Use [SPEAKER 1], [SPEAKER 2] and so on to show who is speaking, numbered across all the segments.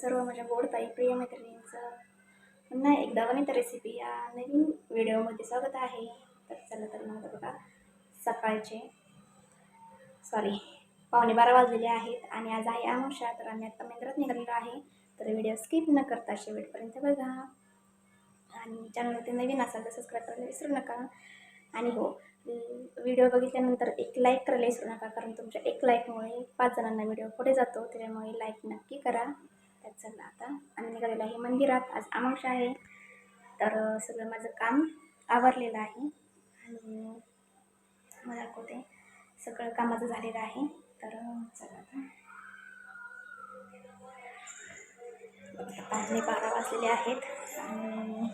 [SPEAKER 1] सर्व माझ्या गोडताई प्रिय मैत्रिणींचं पुन्हा एकदा वनिता रेसिपी या नवीन व्हिडिओमध्ये स्वागत आहे. तर चला तर मग बघा सकाळचे सॉरी पावणे बारा वाजलेले आहेत आणि आज आहे आमोशा तर आम्ही आता मेंद्रात निघालेलो आहे. तर व्हिडिओ स्किप न करता शेवटपर्यंत बघा. आणि चॅनलवरती नवीन असाल तर सबस्क्राईब करायला विसरू नका. आणि हो व्हिडिओ बघितल्यानंतर एक लाईक करायला विसरू नका कारण तुमच्या एक लाईकमुळे पाच जणांना व्हिडिओ पुढे जातो त्याच्यामुळे लाईक नक्की करा. तर चला आता आम्ही निघालेलो आहे. मंदिरात आज अमावश आहे. तर सगळं माझं काम आवरलेलं आहे. आणि मला कुठे सगळं कामाचं झालेलं आहे. तर चला आता. आता पाहुणे बारा वाजलेले आहेत. आणि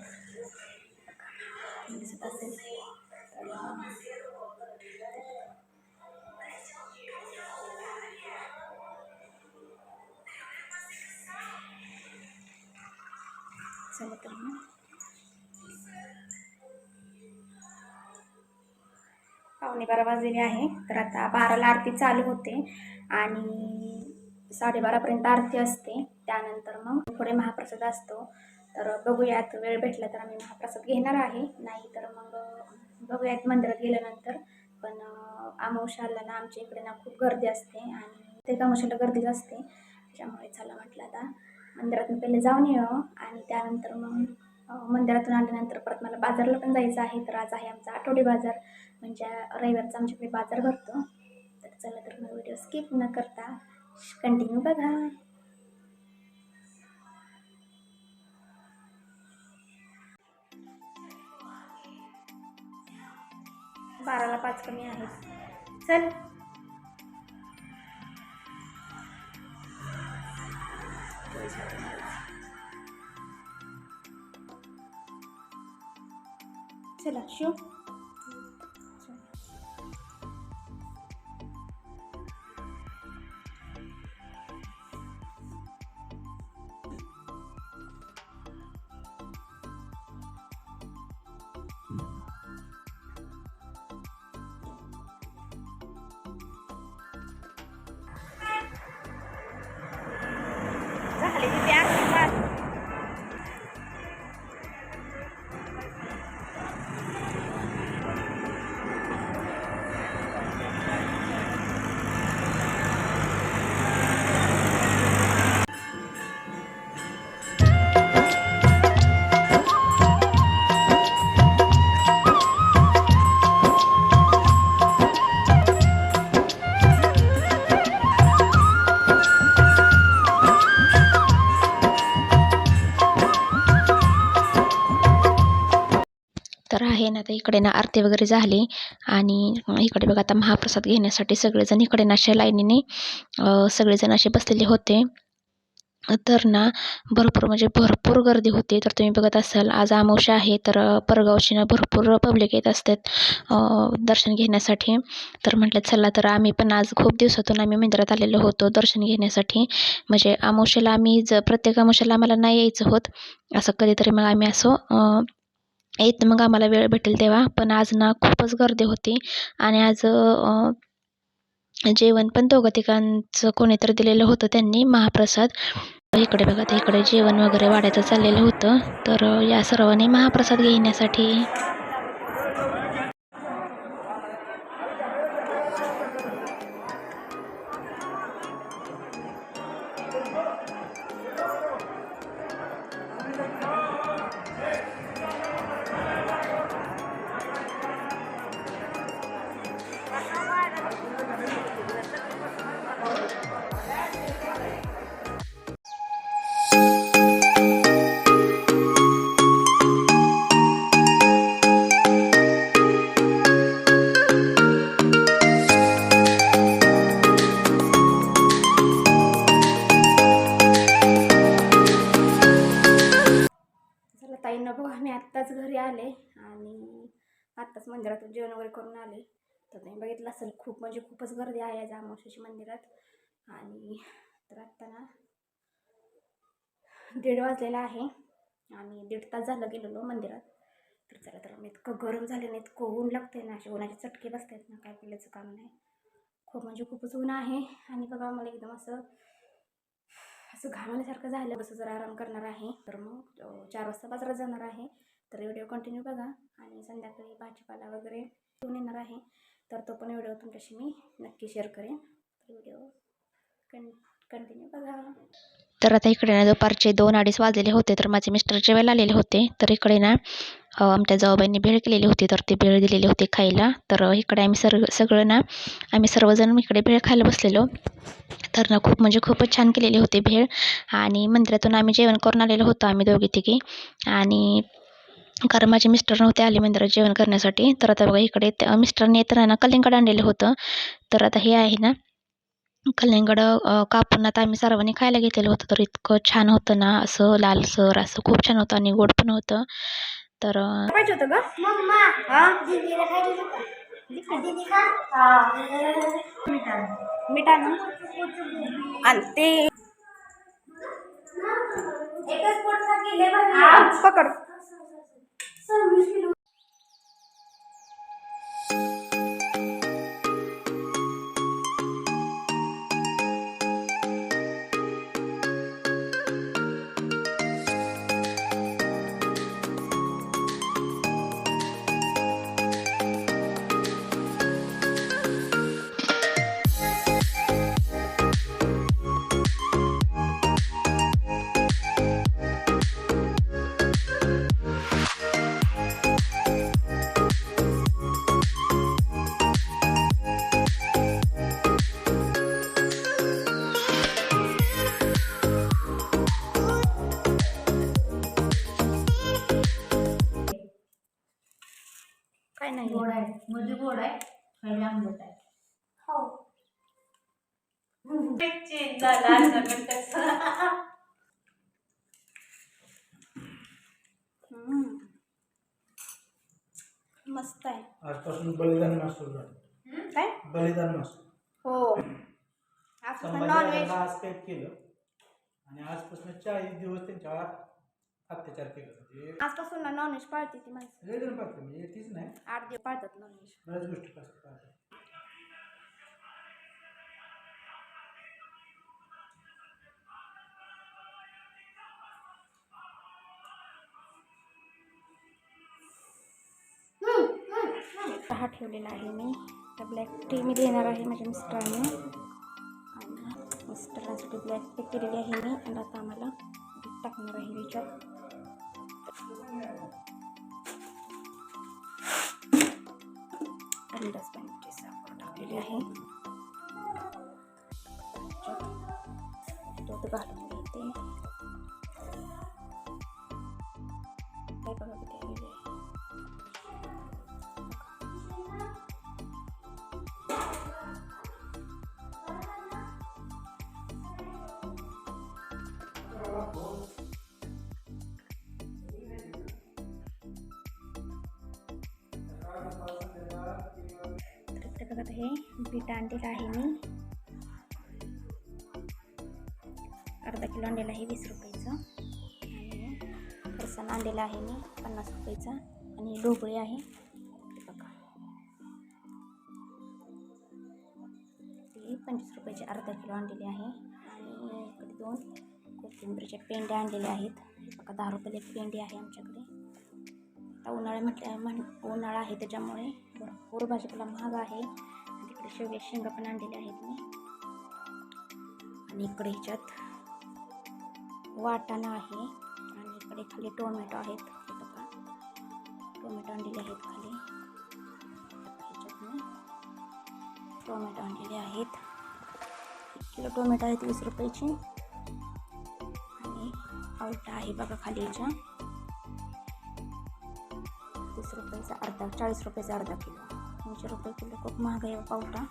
[SPEAKER 1] चला तर मग. पावणे बारा वाजलेले आहे तर आता बाराला आरती चालू होते आणि साडेबारापर्यंत आरती असते. त्यानंतर मग पुढे महाप्रसाद असतो. तर बघूयात वेळ भेटला तर आम्ही महाप्रसाद घेणार आहे. नाही तर मग बघूयात मंदिरात गेल्यानंतर. पण अमावश्याला ना आमच्या इकडे ना खूप गर्दी असते आणि ते अमावश्याला गर्दीच असते. त्याच्यामुळे चला मंदिरातून पहिले जाऊन येऊ आणि त्यानंतर मग मंदिरातून आल्यानंतर परत मला बाजारला पण जायचं आहे. तर आज आहे आमचा आठवडी बाजार. म्हणजे रविवारचा आमच्याकडे बाजार भरतो. तर चला तर मग व्हिडिओ स्किप न करता कंटिन्यू बघा. बाराला पाच कमी आहेत. चल. चला शिव आता इकडे ना आरती वगैरे झाली. आणि इकडे बघा आता महाप्रसाद घेण्यासाठी सगळेजण इकडे ना अशा लाईनीने सगळेजण असे बसलेले होते. तर ना भरपूर म्हणजे भरपूर गर्दी होती. तर तुम्ही बघत असाल आज अमावस्या आहे. तर अं, परगावची ना भरपूर पब्लिक येत असतात दर्शन घेण्यासाठी. तर म्हटलं चला तर आम्ही पण आज खूप दिवसातून आम्ही मंदिरात आलेलो होतो दर्शन घेण्यासाठी. म्हणजे अमावस्याला आम्ही ज प्रत्येक अमावस्याला आम्हाला नाही यायचं होत. असं कधीतरी मग आम्ही असं येत मग आम्हाला वेळ भेटेल तेव्हा. पण आज ना खूपच गर्दी होती. आणि आज जेवण पण दोघं तिघांचं कोणीतरी दिलेलं होतं त्यांनी महाप्रसाद. इकडे बघा ते इकडे जेवण वगैरे वाढायचं चाललेलं होतं. तर या सर्वांनी महाप्रसाद घेण्यासाठी चला बघा मी आत्ताच घरी आले आणि आत्ताच मंदिरातून जेवण वगैरे करून आले. तर तुम्ही बघितलं असेल खूप म्हणजे खूपच गर्दी आहे आज अमावस्याची मंदिरात. आणि तर आत्ता ना दीड वाजलेला आहे आम्ही दीड तास झालं गेलेलो मंदिरात. तर चला तर मी इतकं गरम झालं नाही इतकं ऊन लागते ना असे उन्हाचे चटके बसतात ना काय बोलायचं काम नाही. खूप म्हणजे खूपच ऊन आहे आणि बघा मला एकदम असं असं घामाल्यासारखं झालं कसं जर आराम करणार आहे. तर मग चार वाजता बाजारात जाणार आहे. तर व्हिडिओ कंटिन्यू बघा आणि संध्याकाळी भाजीपाला वगैरे घेऊन येणार आहे. तर तो पण व्हिडिओ तुमच्याशी मी नक्की शेअर करेन. तर व्हिडिओ कं कंटिन्यू बघा.
[SPEAKER 2] तर आता इकडे ना दुपारचे दोन अडीच वाजलेले होते तर माझे मिस्टर जेवायला आलेले होते. तर इकडे ना आमच्या जाऊबाईंनी भेळ केलेली होती तर ती भेळ दिलेली होती खायला. तर इकडे आम्ही सर्व सगळं ना आम्ही सर्वजण इकडे भेळ खायला बसलेलो. तर ना खूप म्हणजे खूपच छान केलेली होती भेळ. आणि मंदिरातून आम्ही जेवण करून आलेलो होतो आम्ही दोघी तिघी. आणि कारण माझे मिस्टर नव्हते आले मंदिरात जेवण करण्यासाठी तर आता बघा इकडे मिस्टरने येताना ना कलिंगड आणलेलं होतं. तर आता हे आहे ना कलिंगड कापून आता आम्ही सर्वांनी खायला घेतलेलं होतं. तर इतकं छान होतं ना असं लालसर असं खूप छान होतं आणि गोड पण होतं. तर
[SPEAKER 1] पाहिजे होतं ग हा आणू आणि ते पकड. नाही.
[SPEAKER 3] गोड आहे. मध्ये गोड आहे. खायला आंबट आहे.
[SPEAKER 1] हो.
[SPEAKER 3] चेंज झाला असं कसं
[SPEAKER 1] हम्म. मस्त आहे.
[SPEAKER 4] आजपासून बलिदान मास सुरू झाला
[SPEAKER 1] काय?
[SPEAKER 4] बलिदान मास
[SPEAKER 1] हो. आज
[SPEAKER 4] संभाजी
[SPEAKER 1] नॉनव्हेज
[SPEAKER 4] आज केलं. आणि आजपासून चाळीस दिवस त्यांच्यावर अत्याचार केला म्हणजे
[SPEAKER 1] आजपासून ना नॉनव्हेज पाळते ती माणसं.
[SPEAKER 4] लय जण पाहतो म्हणजे तीच नाही.
[SPEAKER 1] आठ दिवस पाळतात नॉनव्हेज
[SPEAKER 4] बऱ्याच गोष्टी पाहतात
[SPEAKER 1] चहा ठेवलेला आहे मी. तर ब्लॅक टी मी देणार आहे माझ्या मिस्टरांना. आणि मिस्टरांसाठी ब्लॅक टी केलेली आहे मी. आणि आता आम्हाला दूध टाकणार आहे याच्यात. अंदाज पाण्याची साखर टाकलेली आहे. तर हे बीट आणलेलं आहे मी अर्धा किलो आणलेलं आहे वीस रुपयाचं. आणि फरसाण आणलेलं आहे मी पन्नास रुपयाचा. आणि ढोबळी आहे. बघा. ती पंचवीस रुपयाची अर्धा किलो आणलेली आहे. आणि इकडे दोन कोथिंबीरच्या पेंड्या आणलेल्या आहेत. बघा दहा रुपयाला एक पेंडी आहे आमच्याकडे. आता उन्हाळा म्हटल्या म्हण उन्हाळा आहे त्याच्यामुळे भरपूर भाजीपाला महाग आहे. आणि शेवग्या शेंगा पण आणलेल्या आहेत मी. आणि इकडे ह्याच्यात वाटाणा आहे. आणि इकडे खाली टोमॅटो आहेत. हे बघा. टोमॅटो आणलेले आहेत खाली. ह्याच्यात मी टोमॅटो आणलेले आहेत. एक किलो टोमॅटो आहेत वीस रुपयाची. आणि आवटा आहे बघा खाली ह्याच्या. तीस रुपयाचा अर्धा चाळीस रुपयाचा अर्धा किलो. तीनशे रुपये किलो खूप महाग आहे पावटा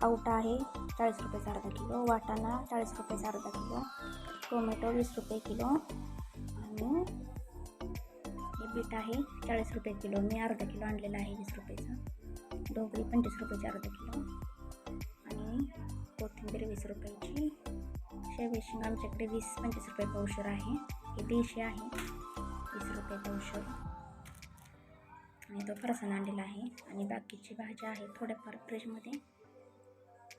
[SPEAKER 1] पावटा आहे चाळीस रुपयाचा अर्धा किलो वाटाणा चाळीस रुपयाचा अर्धा किलो टोमॅटो वीस रुपये किलो आणि हे बीट आहे चाळीस रुपये किलो. मी अर्धा किलो आणलेला आहे वीस रुपयाचा. ढोबळी पंचवीस रुपयाची अर्धा किलो आणि कोथिंबीर वीस रुपयाची. शेवशिंग शेंगा आमच्याकडे वीस पंचवीस रुपये पावशर आहे. हे देशी आहे. वीस रुपये पावशर. आणि तो फरसाण आणलेला आहे. आणि बाकीची भाज्या आहेत थोड्याफार फ्रीजमध्ये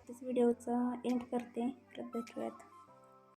[SPEAKER 1] तसं व्हिडिओचं एंड करते. प्रत्येक वेळात